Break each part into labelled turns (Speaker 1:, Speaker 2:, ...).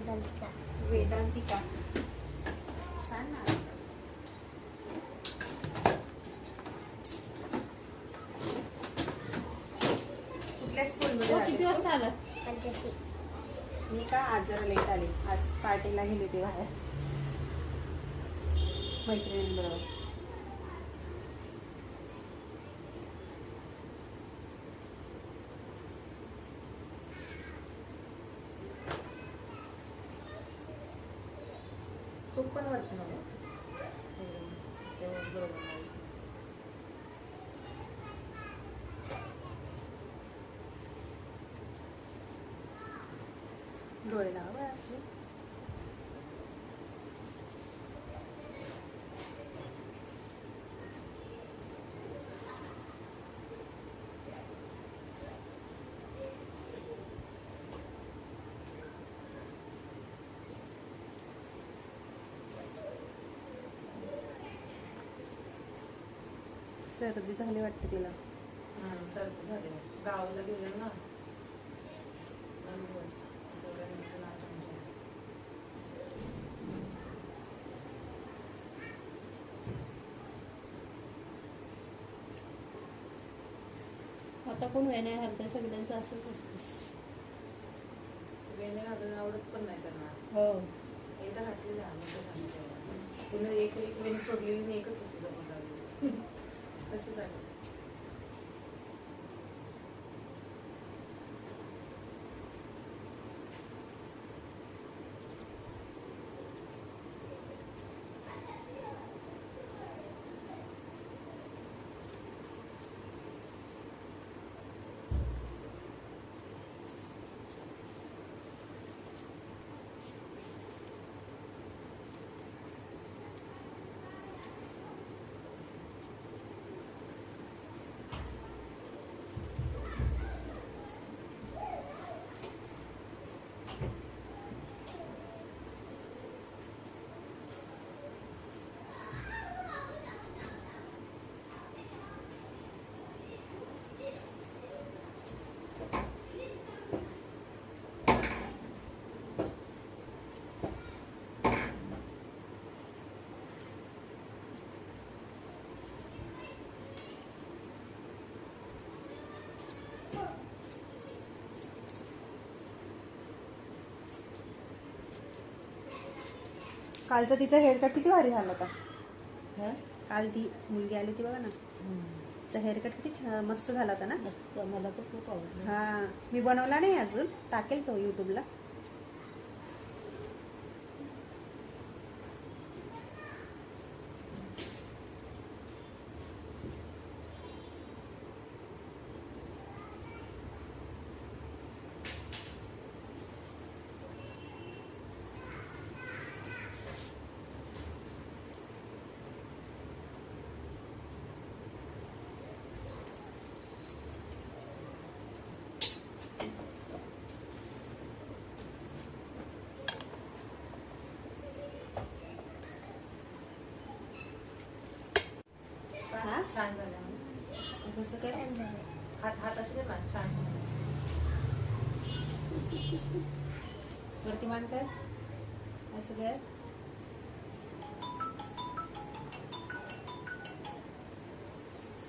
Speaker 1: वेदांतिका.
Speaker 2: वेदांतिका. छान ना. कुठल्या स्कूलमध्ये
Speaker 3: हो, किती
Speaker 2: जातेस
Speaker 3: वाजता आला
Speaker 1: पंच्याऐंशी.
Speaker 2: तू? मी का आज जरा लेट आले? आज पार्टीला गेले ते बाहेर. मैत्रिणींबरोबर.
Speaker 3: खूप पण वाटतं ना गं. तेव्हा बरोबर नाही.
Speaker 2: डोळे लावा बाळा आपले. सर्दी झाली वाटते तिला.
Speaker 3: हं, सर्दी झाली. गावाला गेले ना.
Speaker 4: आता कोण वेण्या घालतं सगळ्यांचं असंच असतं.
Speaker 3: वेण्या घालून आवडत पण नाही त्यांना.
Speaker 4: हो.
Speaker 3: एकदा घातली सांगते. तिनं एक एक वेणी सोडलेली मी एकच होती तशी झाली
Speaker 2: कालचा तिचा हेअरकट किती भारी झाला होता
Speaker 4: हा?
Speaker 2: काल ती मुलगी आली ती बघा ना
Speaker 4: हम्म.
Speaker 2: तिचा हेअरकट किती मस्त झाला होता ना
Speaker 4: मस्त मला तर खूप आवडलं
Speaker 2: हा मी बनवला नाही अजून टाकेल तो युट्यूबला हा?
Speaker 3: छान झालं.
Speaker 2: जसं काय
Speaker 1: छान झालं.
Speaker 3: हात हात असे ना छान.
Speaker 2: वरती मान कर. असं कर.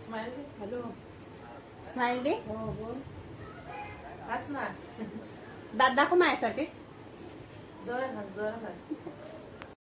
Speaker 3: Smile
Speaker 4: hello.
Speaker 2: स्माइल दे.
Speaker 4: हो बोल.
Speaker 3: हस ना
Speaker 2: दात दाखव माझ्यासाठी.
Speaker 3: जोरात हस जोरात हस.